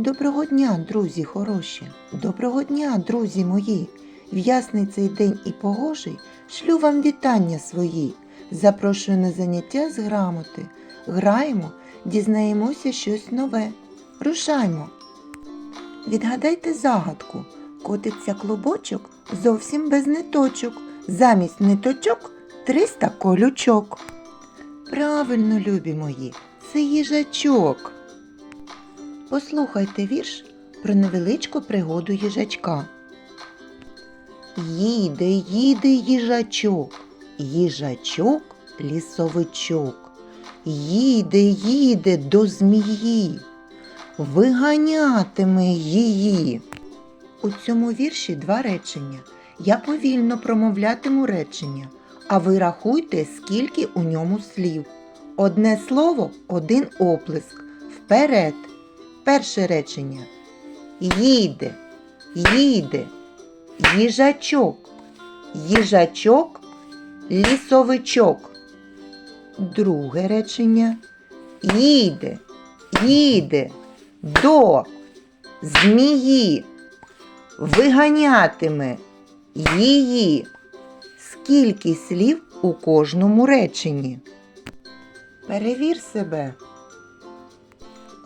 Доброго дня, друзі хороші, доброго дня, друзі мої. В ясний цей день і погожий шлю вам вітання свої. Запрошую на заняття з грамоти. Граємо, дізнаємося щось нове. Рушаймо. Відгадайте загадку. Котиться клубочок зовсім без ниточок. Замість ниточок 300 колючок. Правильно, любі мої, це їжачок. Послухайте вірш про невеличку пригоду їжачка. Їде, їде їжачок, їжачок лісовичок. Їде, їде до змії, виганятиме її. У цьому вірші два речення. Я повільно промовлятиму речення, а ви рахуйте, скільки у ньому слів. Одне слово, один оплеск. Вперед. Перше речення. Їде, їде, їжачок, їжачок, лісовичок. Друге речення. Їде, їде до змії, виганятиме її. Скільки слів у кожному реченні? Перевір себе.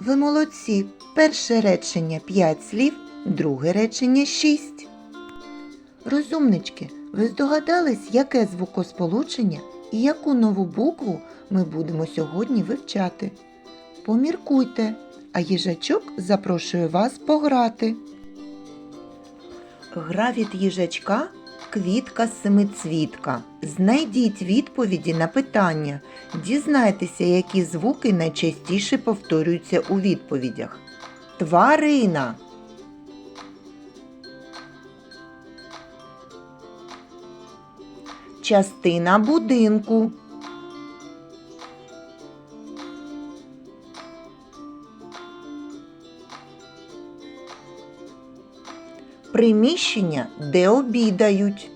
Ви молодці. Перше речення 5 слів, друге речення 6. Розумнички, ви здогадались, яке звукосполучення і яку нову букву ми будемо сьогодні вивчати? Поміркуйте, а їжачок запрошує вас пограти. Гра від їжачка квітка семицвітка. Знайдіть відповіді на питання. Дізнайтеся, які звуки найчастіше повторюються у відповідях. Тварина. Частина будинку. Приміщення, де обідають.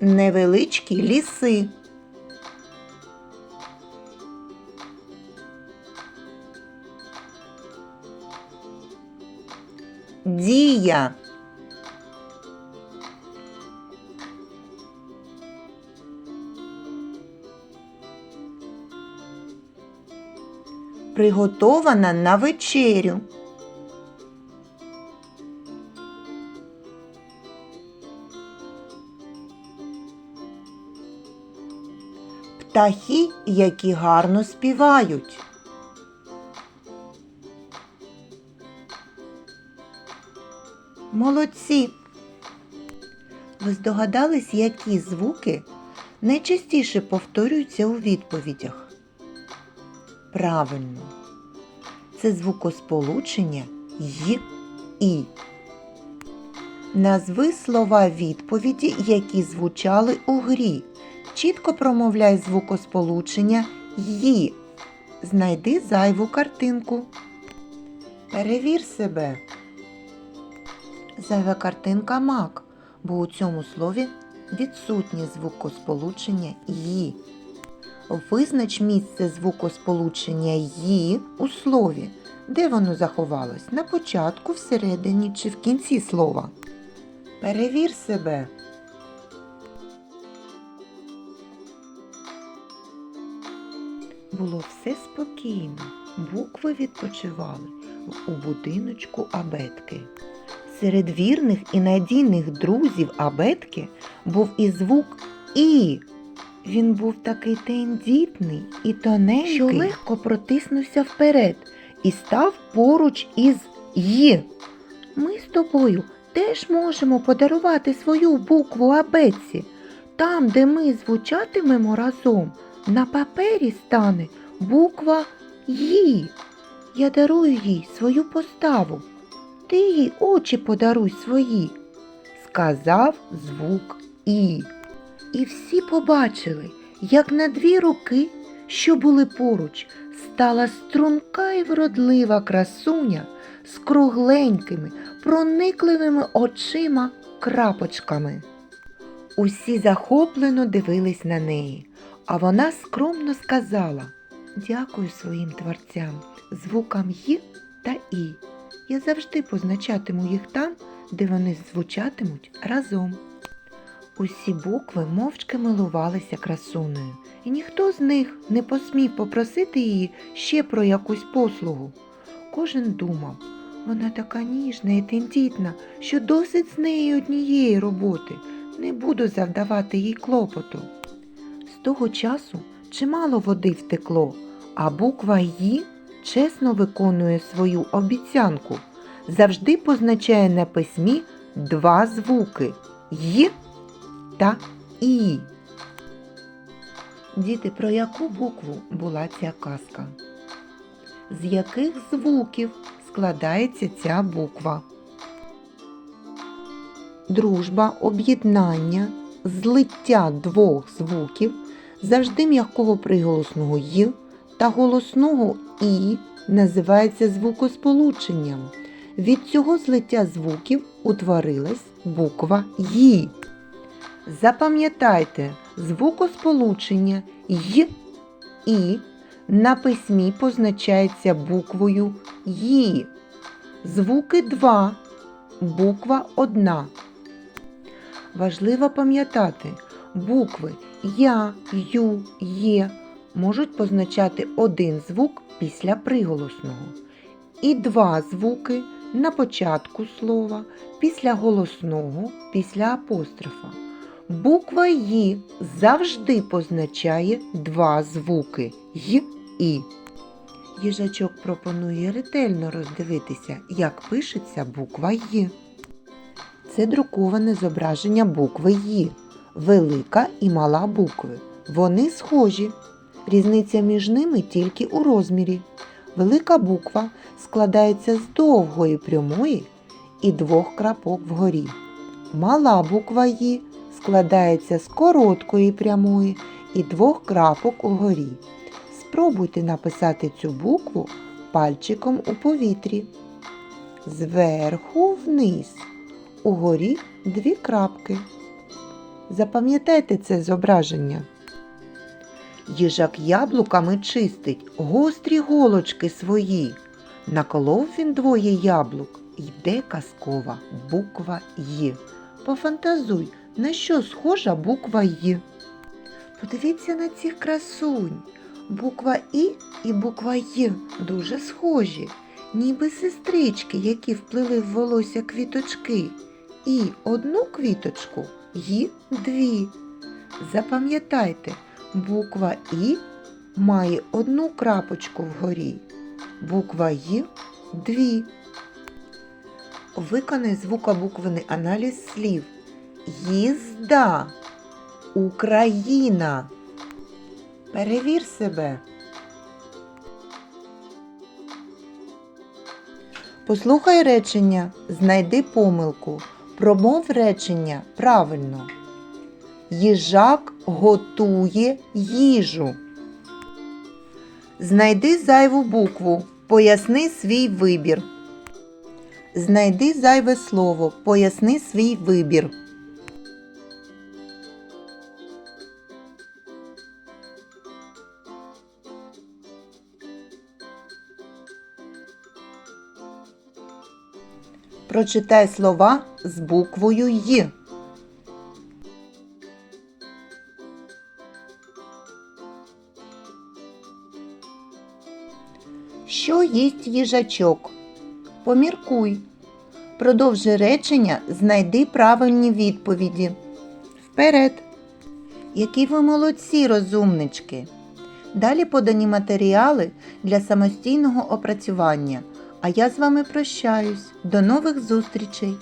Невеличкі ліси. Дія. Приготована на вечерю. Птахи, які гарно співають. Молодці. Ви здогадались, які звуки найчастіше повторюються у відповідях? Правильно. Це звукосполучення й і. Назви слова відповіді, які звучали у грі. Чітко промовляй звукосполучення ї. Знайди зайву картинку. Перевір себе. Зайва картинка мак, бо у цьому слові відсутнє звукосполучення ї. Визнач місце звукосполучення ї у слові, де воно заховалось на початку, всередині чи в кінці слова. Перевір себе. Було все спокійно, букви відпочивали у будиночку абетки. Серед вірних і надійних друзів абетки був і звук І. Він був такий тендітний і тоненький, що легко протиснувся вперед і став поруч із «й». Ми з тобою теж можемо подарувати свою букву абетці. Там, де ми звучатимемо разом, на папері стане буква «ї». Я дарую їй свою поставу. Ти їй очі подаруй свої, сказав звук І. І всі побачили, як на дві руки, що були поруч, стала струнка і вродлива красуня з кругленькими, проникливими очима крапочками. Усі захоплено дивились на неї, а вона скромно сказала Дякую своїм творцям, звукам «й» та І. Я завжди позначатиму їх там, де вони звучатимуть разом. Усі букви мовчки милувалися красунею, і ніхто з них не посмів попросити її ще про якусь послугу. Кожен думав, вона така ніжна і тендітна, що досить з неї однієї роботи, не буду завдавати їй клопоту. З того часу чимало води втекло, а буква «Ї» чесно виконує свою обіцянку, завжди позначає на письмі два звуки «й» та І. Діти, про яку букву була ця казка? З яких звуків складається ця буква? Дружба, об'єднання, злиття двох звуків, завжди м'якого приголосного «й» та голосного І називається звукосполученням. Від цього злиття звуків утворилась буква «ї». Запам'ятайте, звукосполучення й і на письмі позначається буквою Ї. Звуки два, буква одна. Важливо пам'ятати, букви Я, Ю, Є можуть позначати один звук після приголосного і два звуки на початку слова, після голосного, після апострофа. Буква «Ї» завжди позначає два звуки «й» і. Їжачок пропонує ретельно роздивитися, як пишеться буква «Й». Це друковане зображення букви «Ї», велика і мала букви. Вони схожі. Різниця між ними тільки у розмірі. Велика буква складається з довгої прямої і двох крапок вгорі. Мала буква «Ї» складається з короткої прямої і двох крапок угорі. Спробуйте написати цю букву пальчиком у повітрі. Зверху вниз. Угорі дві крапки. Запам'ятайте це зображення. Їжак яблуками чистить гострі голочки свої. Наколов він двоє яблук, йде казкова буква «Й». Пофантазуй, на що схожа буква «Й». Подивіться на цих красунь. Буква І і буква Й дуже схожі, ніби сестрички, які вплили в волосся квіточки. І одну квіточку, Й дві. Запам'ятайте, буква І має одну крапочку вгорі, буква Й дві. Виконай звукобуквений аналіз слів. Їзда. Україна. Перевір себе. Послухай речення, знайди помилку. Промов речення правильно. Їжак готує їжу. Знайди зайву букву. Поясни свій вибір. Знайди зайве слово. Поясни свій вибір. Прочитай слова з буквою Й. Що їсть їжачок? Поміркуй. Продовжи речення, знайди правильні відповіді. Вперед. Які ви молодці, розумнички! Далі подані матеріали для самостійного опрацювання. А я з вами прощаюсь. До нових зустрічей!